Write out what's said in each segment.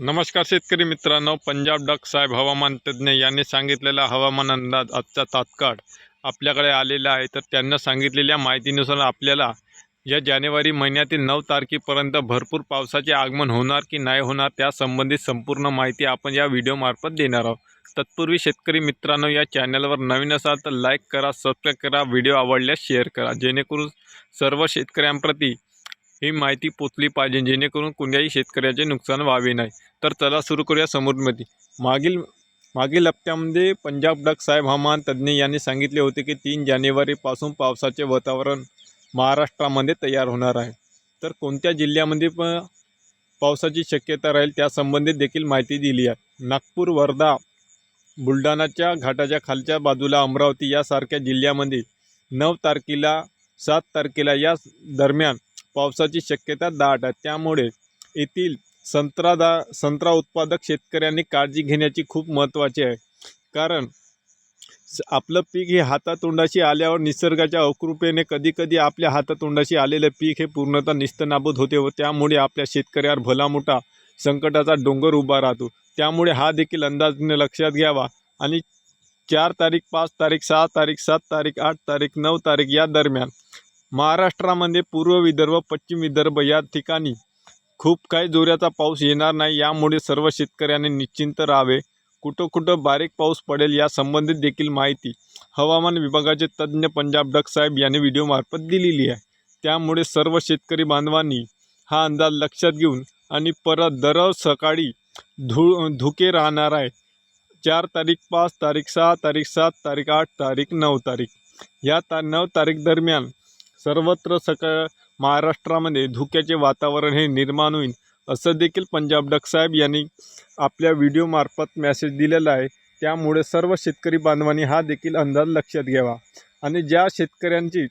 नमस्कार शेतकरी मित्रांनो पंजाब डक साहेब हवामान तज्ज्ञ यांनी सांगितलेला हवामान अंदाज आजचा तात्काळ आपल्याकडे आलेला आहे. तर त्यांना सांगितलेल्या माहितीनुसार आपल्याला या जानेवारी महिन्यातील नऊ तारखेपर्यंत भरपूर पावसाचे आगमन होणार की नाही होणार त्यासंबंधित संपूर्ण माहिती आपण या व्हिडिओमार्फत देणार आहोत. तत्पूर्वी शेतकरी मित्रांनो या चॅनलवर नवीन असाल तर लाईक करा सबस्क्राईब करा व्हिडिओ आवडल्यास शेअर करा. जेणेकरून सर्व शेतकऱ्यांप्रती ही माहिती पोचली पाहिजे जेणेकरून कोणत्याही शेतकऱ्याचे नुकसान व्हावे नाही. तर चला सुरू करूया समोरमध्ये. मागील मागील हप्त्यामध्ये पंजाब डक साहेब हवामान तज्ज्ञ यांनी सांगितले होते की तीन जानेवारीपासून पावसाचे वातावरण महाराष्ट्रामध्ये तयार होणार आहे. तर कोणत्या जिल्ह्यामध्ये प पावसाची शक्यता राहील त्यासंबंधित देखील माहिती दिली आहे. नागपूर वर्धा बुलढाणाच्या घाटाच्या खालच्या बाजूला अमरावती यासारख्या जिल्ह्यामध्ये नऊ तारखेला सात तारखेला या दरम्यान पावसाची शक्यता दाट आहे. त्यामुळे येथील संत्रा दा संत्रा उत्पादक शेतकऱ्यांनी काळजी घेण्याची खूप महत्त्वाची आहे. कारण आपलं पीक हे हातातोंडाशी आल्यावर निसर्गाच्या अकृपेने कधीकधी आपल्या हातातोंडाशी आलेलं पीक हे पूर्णतः निस्तनाबूत होते व त्यामुळे आपल्या शेतकऱ्यावर भला मोठा संकटाचा डोंगर उभा राहतो. त्यामुळे हा देखील अंदाजने लक्षात घ्यावा आणि चार तारीख पाच तारीख सहा तारीख सात तारीख आठ तारीख नऊ तारीख या दरम्यान महाराष्ट्रामध्ये पूर्व विदर्भ पश्चिम विदर्भ या ठिकाणी खूप काही जोराचा पाऊस येणार नाही. यामुळे सर्व शेतकऱ्यांनी निश्चिंत राहावे. कुठं कुठं बारीक पाऊस पडेल या संबंधित देखील माहिती हवामान विभागाचे तज्ज्ञ पंजाब डक साहेब यांनी व्हिडिओमार्फत दिलेली आहे. त्यामुळे सर्व शेतकरी बांधवांनी हा अंदाज लक्षात घेऊन आणि परत दररोज सकाळी धु धुके राहणार आहे चार तारीख पाच तारीख सहा तारीख सात तारीख आठ तारीख नऊ तारीख. या ता नऊ तारीख दरम्यान सर्वत्र सकाळ महाराष्ट्रामध्ये धुक्याचे वातावरण हे निर्माण होईल असं देखील पंजाब डकसाहेब यांनी आपल्या व्हिडिओमार्फत मॅसेज दिलेला आहे. त्यामुळे सर्व शेतकरी बांधवांनी हा देखील अंदाज लक्षात घ्यावा. आणि ज्या शेतकऱ्यांची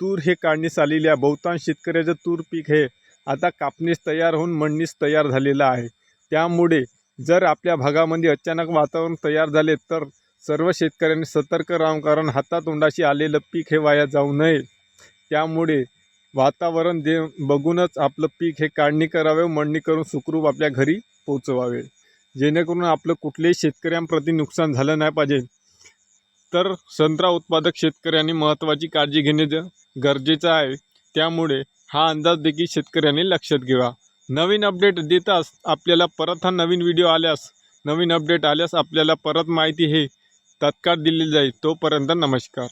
तूर हे काढणीस आलेली आहे बहुतांश शेतकऱ्याचं तूर पीक हे आता कापणीस तयार होऊन मळणीस तयार झालेलं आहे. त्यामुळे जर आपल्या भागामध्ये अचानक वातावरण तयार झाले तर सर्व शेतकऱ्यांनी सतर्क राहून कारण हातातोंडाशी आलेलं पीक हे वाया जाऊ नये. त्यामुळे वातावरण दे बघूनच आपलं पीक हे काढणी करावे मळणी करून सुखरूप आपल्या घरी पोचवावे जेणेकरून आपलं कुठल्याही शेतकऱ्यांप्रती नुकसान झालं नाही पाहिजे. तर संत्रा उत्पादक शेतकऱ्यांनी महत्त्वाची काळजी घेणे गरजेचं आहे. त्यामुळे हा अंदाज देखील शेतकऱ्यांनी लक्षात घ्यावा. नवीन अपडेट देताच आपल्याला परत हा नवीन व्हिडिओ आल्यास नवीन अपडेट आल्यास आपल्याला परत माहिती हे तत्काळ दिली जाईल. तोपर्यंत नमस्कार.